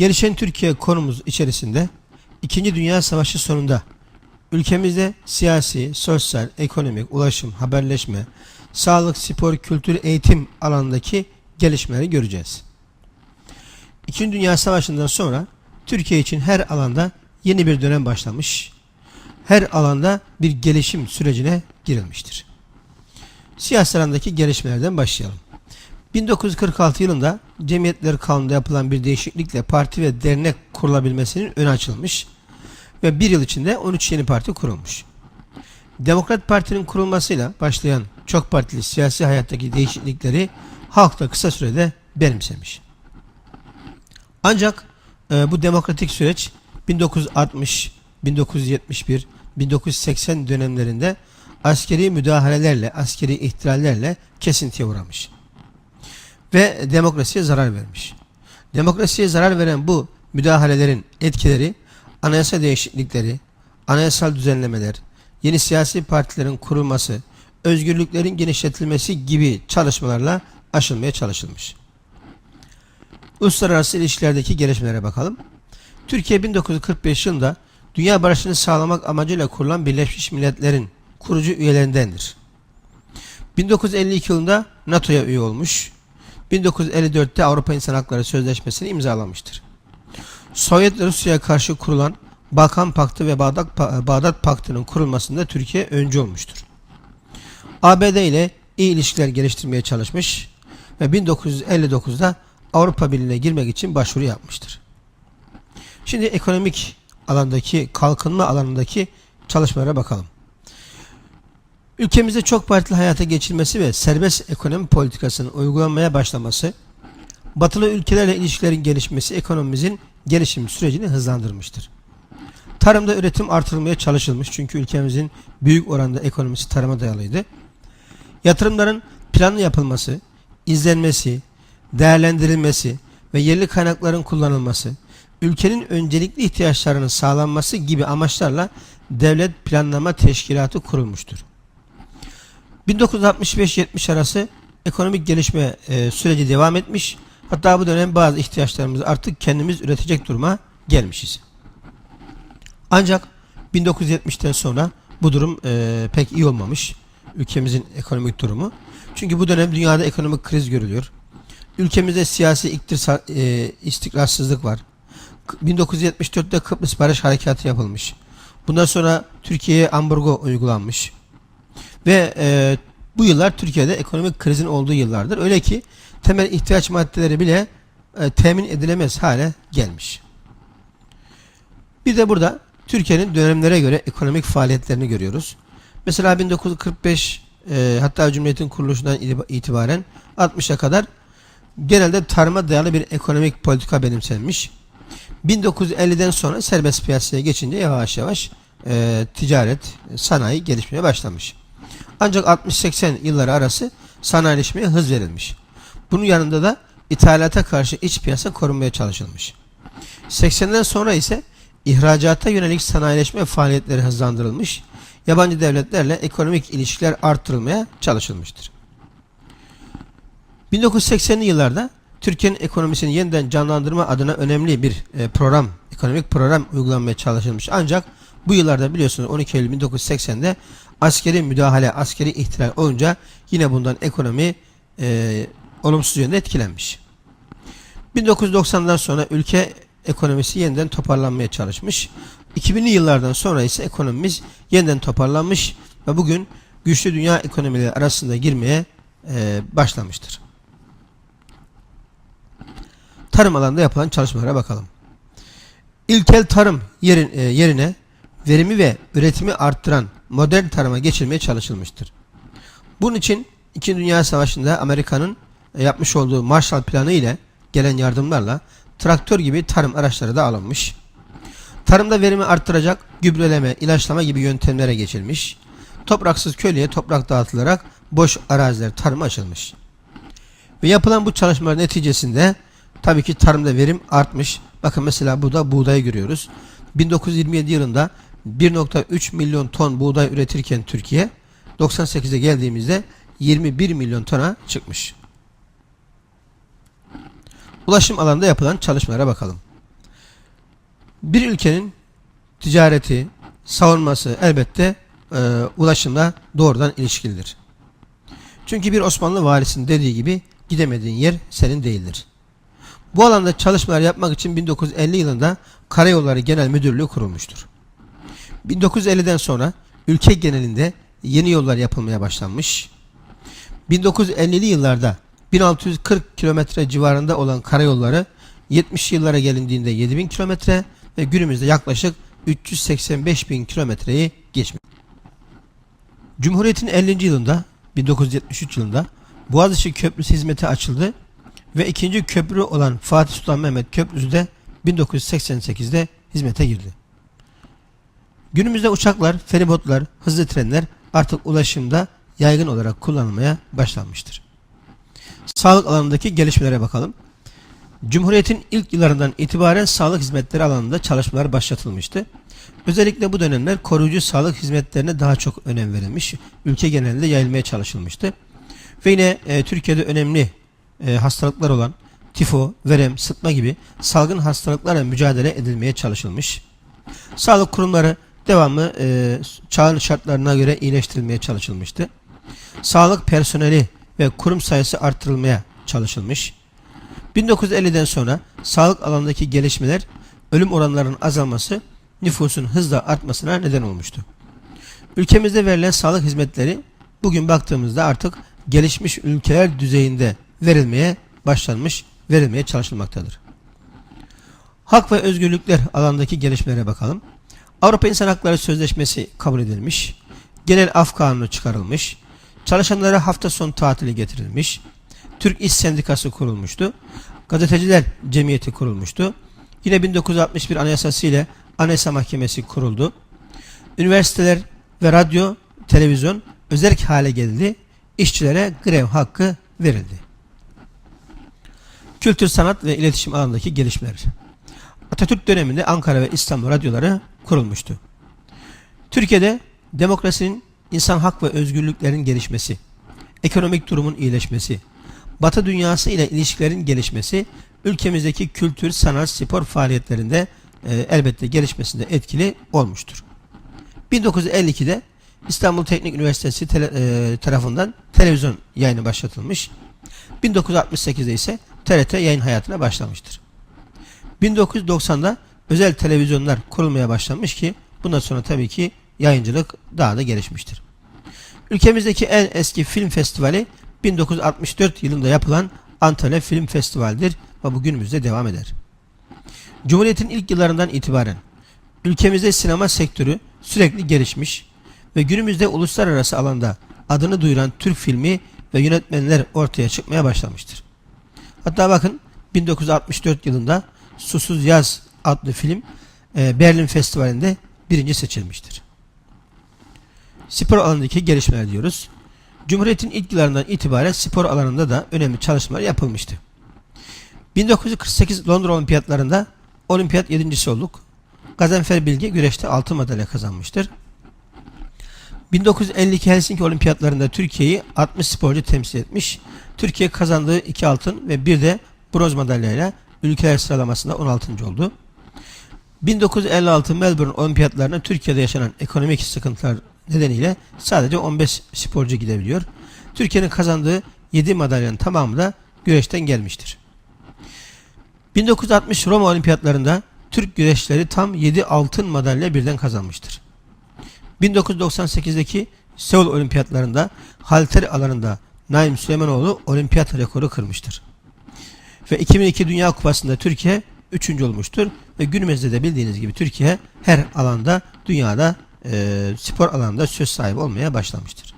Gelişen Türkiye konumuz içerisinde İkinci Dünya Savaşı sonunda ülkemizde siyasi, sosyal, ekonomik, ulaşım, haberleşme, sağlık, spor, kültür, eğitim alanındaki gelişmeleri göreceğiz. İkinci Dünya Savaşı'ndan sonra Türkiye için her alanda yeni bir dönem başlamış, her alanda bir gelişim sürecine girilmiştir. Siyasi alandaki gelişmelerden başlayalım. 1946 yılında Cemiyetler Kanunu'nda yapılan bir değişiklikle parti ve dernek kurulabilmesinin önü açılmış ve bir yıl içinde 13 yeni parti kurulmuş. Demokrat Parti'nin kurulmasıyla başlayan çok partili siyasi hayattaki değişiklikleri halk da kısa sürede benimsemiş. Ancak e, bu demokratik süreç 1960, 1971, 1980 dönemlerinde askeri müdahalelerle, askeri ihtilallerle kesintiye uğramış. Ve demokrasiye zarar vermiş. Demokrasiye zarar veren bu müdahalelerin etkileri anayasa değişiklikleri, anayasal düzenlemeler, yeni siyasi partilerin kurulması, özgürlüklerin genişletilmesi gibi çalışmalarla aşılmaya çalışılmış. Uluslararası ilişkilerdeki gelişmelere bakalım. Türkiye 1945 yılında dünya barışını sağlamak amacıyla kurulan Birleşmiş Milletler'in kurucu üyelerindendir. 1952 yılında NATO'ya üye olmuş, 1954'te Avrupa İnsan Hakları Sözleşmesi'ni imzalamıştır. Sovyet Rusya'ya karşı kurulan Balkan Paktı ve Bağdat, Bağdat Paktı'nın kurulmasında Türkiye öncü olmuştur. ABD ile iyi ilişkiler geliştirmeye çalışmış ve 1959'da Avrupa Birliği'ne girmek için başvuru yapmıştır. Şimdi ekonomik alandaki, kalkınma alanındaki çalışmalara bakalım. Ülkemizde çok partili hayata geçilmesi ve serbest ekonomi politikasının uygulanmaya başlaması, batılı ülkelerle ilişkilerin gelişmesi ekonomimizin gelişim sürecini hızlandırmıştır. Tarımda üretim artırılmaya çalışılmış çünkü ülkemizin büyük oranda ekonomisi tarıma dayalıydı. Yatırımların planlı yapılması, izlenmesi, değerlendirilmesi ve yerli kaynakların kullanılması, ülkenin öncelikli ihtiyaçlarının sağlanması gibi amaçlarla devlet planlama teşkilatı kurulmuştur. 1965-70 arası ekonomik gelişme e, süreci devam etmiş. Hatta bu dönem bazı ihtiyaçlarımızı artık kendimiz üretecek duruma gelmişiz. Ancak 1970'ten sonra bu durum e, pek iyi olmamış. Ülkemizin ekonomik durumu. Çünkü bu dönem dünyada ekonomik kriz görülüyor. Ülkemizde siyasi iktisar, e, istikrarsızlık var. 1974'te Kıbrıs Barış Harekatı yapılmış. Bundan sonra Türkiye'ye ambargo uygulanmış. Ve e, bu yıllar Türkiye'de ekonomik krizin olduğu yıllardır. Öyle ki temel ihtiyaç maddeleri bile e, temin edilemez hale gelmiş. Bir de burada Türkiye'nin dönemlere göre ekonomik faaliyetlerini görüyoruz. Mesela 1945 e, hatta Cumhuriyet'in kuruluşundan itibaren 60'a kadar genelde tarıma dayalı bir ekonomik politika benimsenmiş. 1950'den sonra serbest piyasaya geçince yavaş yavaş e, ticaret, sanayi gelişmeye başlamış. Ancak 60-80 yılları arası sanayileşmeye hız verilmiş. Bunun yanında da ithalata karşı iç piyasa korunmaya çalışılmış. 80'den sonra ise ihracata yönelik sanayileşme faaliyetleri hızlandırılmış, yabancı devletlerle ekonomik ilişkiler arttırılmaya çalışılmıştır. 1980'li yıllarda Türkiye'nin ekonomisini yeniden canlandırma adına önemli bir e, program, ekonomik program uygulanmaya çalışılmış. Ancak bu yıllarda biliyorsunuz 12 Eylül 1980'de askeri müdahale, askeri ihtilal olunca yine bundan ekonomi e, olumsuz yönde etkilenmiş. 1990'dan sonra ülke ekonomisi yeniden toparlanmaya çalışmış. 2000'li yıllardan sonra ise ekonomimiz yeniden toparlanmış ve bugün güçlü dünya ekonomileri arasında girmeye e, başlamıştır. Tarım alanında yapılan çalışmalara bakalım. İlkel tarım yerin, e, yerine verimi ve üretimi arttıran modern tarıma geçirmeye çalışılmıştır. Bunun için İkinci Dünya Savaşı'nda Amerika'nın e, yapmış olduğu Marshall Planı ile gelen yardımlarla traktör gibi tarım araçları da alınmış. Tarımda verimi arttıracak gübreleme, ilaçlama gibi yöntemlere geçilmiş. Topraksız köylüye toprak dağıtılarak boş araziler tarıma açılmış. Ve yapılan bu çalışmalar neticesinde tabii ki tarımda verim artmış. Bakın mesela burada buğdayı görüyoruz. 1927 yılında 1.3 milyon ton buğday üretirken Türkiye 98'e geldiğimizde 21 milyon tona çıkmış. Ulaşım alanında yapılan çalışmalara bakalım. Bir ülkenin ticareti, savunması elbette e, ulaşımla doğrudan ilişkilidir. Çünkü bir Osmanlı valisinin dediği gibi gidemediğin yer senin değildir. Bu alanda çalışmalar yapmak için 1950 yılında Karayolları Genel Müdürlüğü kurulmuştur. 1950'den sonra ülke genelinde yeni yollar yapılmaya başlanmış. 1950'li yıllarda 1640 kilometre civarında olan karayolları 70 yıllara gelindiğinde 7000 kilometre ve günümüzde yaklaşık 385 bin kilometreyi geçmiş. Cumhuriyet'in 50. yılında 1973 yılında Boğaziçi Köprüsü hizmete açıldı ve ikinci köprü olan Fatih Sultan Mehmet Köprüsü de 1988'de hizmete girdi. Günümüzde uçaklar, feribotlar, hızlı trenler artık ulaşımda yaygın olarak kullanılmaya başlanmıştır. Sağlık alanındaki gelişmelere bakalım. Cumhuriyetin ilk yıllarından itibaren sağlık hizmetleri alanında çalışmalar başlatılmıştı. Özellikle bu dönemler koruyucu sağlık hizmetlerine daha çok önem verilmiş, ülke genelinde yayılmaya çalışılmıştı. Ve yine e, Türkiye'de önemli e, hastalıklar olan tifo, verem, sıtma gibi salgın hastalıklarla mücadele edilmeye çalışılmış. Sağlık kurumları devamlı e, çağın şartlarına göre iyileştirilmeye çalışılmıştı. Sağlık personeli ve kurum sayısı artırılmaya çalışılmış. 1950'den sonra sağlık alanındaki gelişmeler ölüm oranlarının azalması nüfusun hızla artmasına neden olmuştu. Ülkemizde verilen sağlık hizmetleri bugün baktığımızda artık gelişmiş ülkeler düzeyinde verilmeye başlanmış, verilmeye çalışılmaktadır. Hak ve özgürlükler alandaki gelişmelere bakalım. Avrupa İnsan Hakları Sözleşmesi kabul edilmiş, genel af kanunu çıkarılmış, çalışanlara hafta sonu tatili getirilmiş, Türk İş Sendikası kurulmuştu, Gazeteciler Cemiyeti kurulmuştu, yine 1961 Anayasası ile Anayasa Mahkemesi kuruldu, üniversiteler ve radyo, televizyon özerk hale geldi, işçilere grev hakkı verildi. Kültür, sanat ve iletişim alanındaki gelişmeler. Atatürk döneminde Ankara ve İstanbul radyoları kurulmuştu. Türkiye'de demokrasinin, insan hak ve özgürlüklerin gelişmesi, ekonomik durumun iyileşmesi, Batı dünyası ile ilişkilerin gelişmesi, ülkemizdeki kültür, sanat, spor faaliyetlerinde e, elbette gelişmesinde etkili olmuştur. 1952'de İstanbul Teknik Üniversitesi tele, e, tarafından televizyon yayını başlatılmış. 1968'de ise TRT yayın hayatına başlamıştır. 1990'da özel televizyonlar kurulmaya başlanmış ki bundan sonra tabii ki yayıncılık daha da gelişmiştir. Ülkemizdeki en eski film festivali 1964 yılında yapılan Antalya Film Festivali'dir ve bu günümüzde devam eder. Cumhuriyet'in ilk yıllarından itibaren ülkemizde sinema sektörü sürekli gelişmiş ve günümüzde uluslararası alanda adını duyuran Türk filmi ve yönetmenler ortaya çıkmaya başlamıştır. Hatta bakın 1964 yılında Susuz Yaz adlı film e, Berlin Festivali'nde birinci seçilmiştir. Spor alanındaki gelişmeler diyoruz. Cumhuriyet'in ilk yıllarından itibaren spor alanında da önemli çalışmalar yapılmıştı. 1948 Londra Olimpiyatlarında olimpiyat yedincisi olduk. Gazanfer Bilge güreşte altın madalya kazanmıştır. 1952 Helsinki Olimpiyatlarında Türkiye'yi 60 sporcu temsil etmiş. Türkiye kazandığı 2 altın ve bir de bronz madalyayla ülkeler sıralamasında 16. oldu. 1956 Melbourne Olimpiyatlarına Türkiye'de yaşanan ekonomik sıkıntılar nedeniyle sadece 15 sporcu gidebiliyor. Türkiye'nin kazandığı 7 madalyanın tamamı da güreşten gelmiştir. 1960 Roma Olimpiyatlarında Türk güreşleri tam 7 altın madalya birden kazanmıştır. 1998'deki Seul Olimpiyatlarında halter alanında Naim Süleymanoğlu olimpiyat rekoru kırmıştır. Ve 2002 Dünya Kupası'nda Türkiye 3. olmuştur. Ve günümüzde de bildiğiniz gibi Türkiye her alanda dünyada e, spor alanında söz sahibi olmaya başlamıştır.